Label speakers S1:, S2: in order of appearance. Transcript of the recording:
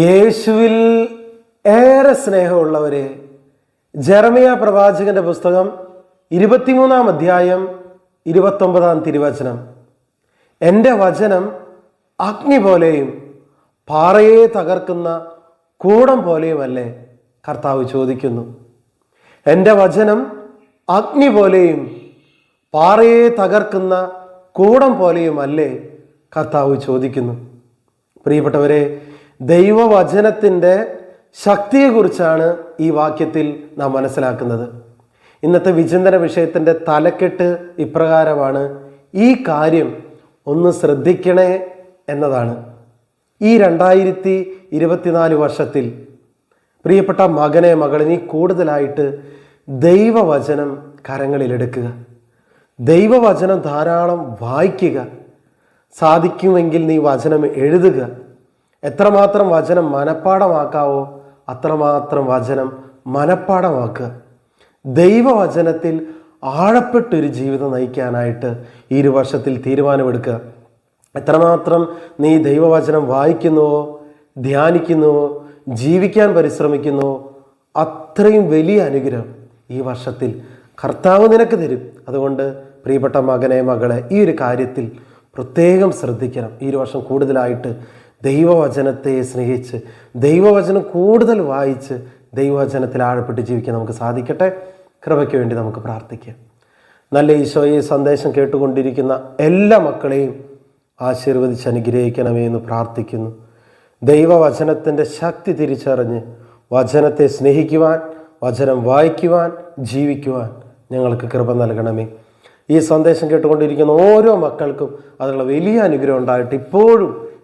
S1: യേശുവിൽ ഏറെ സ്നേഹമുള്ളവരെ ജർമിയ പ്രവാചകന്റെ പുസ്തകം ഇരുപത്തിമൂന്നാം അധ്യായം ഇരുപത്തൊമ്പതാം തിരുവചനം. എന്റെ വചനം അഗ്നി പോലെയും പാറയെ തകർക്കുന്ന കൂടം പോലെയുമല്ലേ? കർത്താവ് ചോദിക്കുന്നു. എന്റെ വചനം അഗ്നി പോലെയും പാറയെ തകർക്കുന്ന കൂടം പോലെയുമല്ലേ? കർത്താവ് ചോദിക്കുന്നു. പ്രിയപ്പെട്ടവരെ ദൈവവചനത്തിന്റെ ശക്തിയെക്കുറിച്ചാണ് ഈ വാക്യത്തിൽ നാം മനസ്സിലാക്കുന്നത്. ഇന്നത്തെ വിചിന്തന വിഷയത്തിന്റെ തലക്കെട്ട് ഇപ്രകാരമാണ് ഈ കാര്യം ഒന്ന് ശ്രദ്ധിക്കണേ എന്നതാണ്. ഈ രണ്ടായിരത്തി ഇരുപത്തിനാല് വർഷത്തിൽ പ്രിയപ്പെട്ട മകനെ മകളിനി കൂടുതലായിട്ട് ദൈവവചനം കരങ്ങളിലെടുക്കുക. ദൈവവചനം ധാരാളം വായിക്കുക. സാധിക്കുമെങ്കിൽ നീ വചനം എഴുതുക. എത്രമാത്രം വചനം മനഃപ്പാടമാക്കാവോ അത്രമാത്രം വചനം മനഃപ്പാടമാക്കുക. ദൈവവചനത്തിൽ ആഴപ്പെട്ടൊരു ജീവിതം നയിക്കാനായിട്ട് ഈ ഒരു വർഷത്തിൽ തീരുമാനമെടുക്കുക. എത്രമാത്രം നീ ദൈവവചനം വായിക്കുന്നുവോ ധ്യാനിക്കുന്നുവോ ജീവിക്കാൻ പരിശ്രമിക്കുന്നുവോ അത്രയും വലിയ അനുഗ്രഹം ഈ വർഷത്തിൽ കർത്താവ് നിനക്ക് തരും. അതുകൊണ്ട് പ്രിയപ്പെട്ട മകനെ മകളെ ഈ ഒരു കാര്യത്തിൽ പ്രത്യേകം ശ്രദ്ധിക്കണം. ഈ ഒരു വർഷം കൂടുതലായിട്ട് ദൈവവചനത്തെ സ്നേഹിച്ച് ദൈവവചനം കൂടുതൽ വായിച്ച് ദൈവവചനത്തിൽ ആഴപ്പെട്ട് ജീവിക്കാൻ നമുക്ക് സാധിക്കട്ടെ. കൃപയ്ക്ക് വേണ്ടി നമുക്ക് പ്രാർത്ഥിക്കാം. നല്ല ഈശോയെ സന്ദേശം കേട്ടുകൊണ്ടിരിക്കുന്ന എല്ലാ മക്കളെയും ആശീർവദിച്ച് അനുഗ്രഹിക്കണമേ എന്ന് പ്രാർത്ഥിക്കുന്നു. ദൈവവചനത്തിന്റെ ശക്തി തിരിച്ചറിഞ്ഞ് വചനത്തെ സ്നേഹിക്കുവാൻ വചനം വായിക്കുവാൻ ജീവിക്കുവാൻ ഞങ്ങൾക്ക് കൃപ നൽകണമേ. ഈ സന്ദേശം കേട്ടുകൊണ്ടിരിക്കുന്ന ഓരോ മക്കൾക്കും അതിനുള്ള വലിയ അനുഗ്രഹം ഉണ്ടായിട്ട് ഇപ്പോഴും